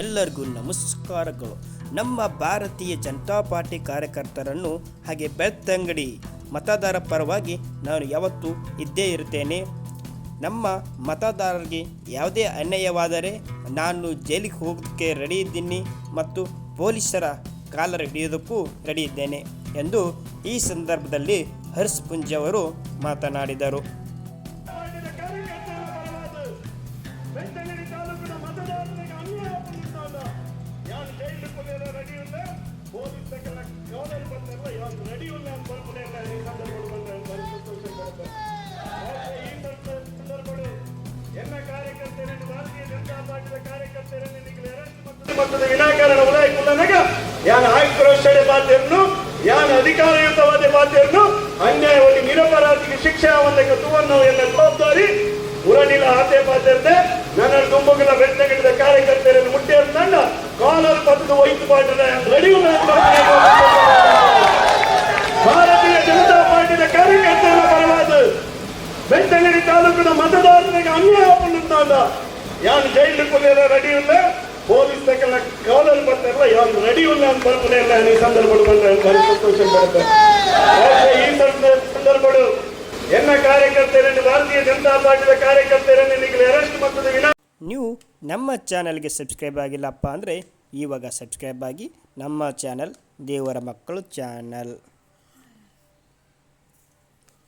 ಎಲ್ಲರಿಗೂ ನಮಸ್ಕಾರಗಳು. ನಮ್ಮ ಭಾರತೀಯ ಜನತಾ ಪಾರ್ಟಿ ಕಾರ್ಯಕರ್ತರನ್ನು ಹಾಗೆ ಬೆಳ್ತಂಗಡಿ ಮತದಾರ ಪರವಾಗಿ ನಾನು ಯಾವತ್ತೂ ಇದ್ದೇ ಇರುತ್ತೇನೆ. ನಮ್ಮ ಮತದಾರರಿಗೆ ಯಾವುದೇ ಅನ್ಯಾಯವಾದರೆ ನಾನು ಜೈಲಿಗೆ ಹೋಗೋದಕ್ಕೆ ರೆಡಿ ಇದ್ದೀನಿ ಮತ್ತು ಪೊಲೀಸರ ಕಾಲರ್ ಹಿಡಿಯೋದಕ್ಕೂ ರೆಡಿ ಇದ್ದೇನೆ ಎಂದು ಈ ಸಂದರ್ಭದಲ್ಲಿ ಹರ್ಷ್ ಪುಂಜ್ ಅವರು ಮಾತನಾಡಿದರು. ಕಾವಲು ಬಂದಲ್ಲ ಯಾರು ರೆಡಿಯಿಲ್ಲ ಅಂತ ಈ ಸಂದರ್ಭಗಳು ಬಂದ ಈ ಭಾರತೀಯ ಯಾನ ಯಾನ ಅಧಿಕಾರಯುತವಾದ ಬಾಧ್ಯವನ್ನು ಅನ್ಯಾಯವಾಗಿ ನಿರಪರಾಧಿಗೆ ಶಿಕ್ಷೆ ಅವನಿಗೆ ತುವನ್ನು ಎಲ್ಲ ಜವಾಬ್ದಾರಿ, ಉರನಿಲ ಆತೆ ಬಾಧ್ಯತೆ ನನ್ನ ತುಂಬಗಳ ಕಾಲರ್ ಪಕ್ಕದ ವೈದ್ಯ ಪಾಠದ ಭಾರತೀಯ ಜನತಾ ಪಾರ್ಟಿಯ ಕಾರ್ಯಕರ್ತರ ಪರವಾದ ಬೆಳ್ತಂಗಡಿ ತಾಲೂಕಿನ ಮತದಾರರಿಗೆ ಅನ್ಯಾಯ ಯಾರು ಜೈಲು ಕೊಲ್ಲ ರೆಡಿ ಇಲ್ಲ ಪೊಲೀಸ್ ತಕ್ಕಲ್ಲ ಕಾಲಲ್ಲಿ ಬರ್ತಾರಲ್ಲ ಯಾರು ರೆಡಿ ಇಲ್ಲ ಅಂತ ಬರ್ಕೊನೆಲ್ಲ ಈ ಸಂದರ್ಭಗಳು ಬಂದ್ರೆ ಈ ಸಂದ- ಸಂದರ್ಭಗಳು? ಎಲ್ಲ ಕಾರ್ಯಕರ್ತರನ್ನು ಭಾರತೀಯ ಜನತಾ ಪಾರ್ಟಿಯ ಕಾರ್ಯಕರ್ತರನ್ನು ಈಗಲೇ ಅರೆಸ್ಟ್ ವಿನಾ ನೀವು ನಮ್ಮ ಚಾನೆಲ್ಗೆ ಸಬ್ಸ್ಕ್ರೈಬ್ ಆಗಿಲ್ಲಪ್ಪ ಅಂದರೆ ಇವಾಗ ಸಬ್ಸ್ಕ್ರೈಬ್ ಆಗಿ ನಮ್ಮ ಚಾನಲ್ ದೇವರ ಮಕ್ಕಳು ಚಾನಲ್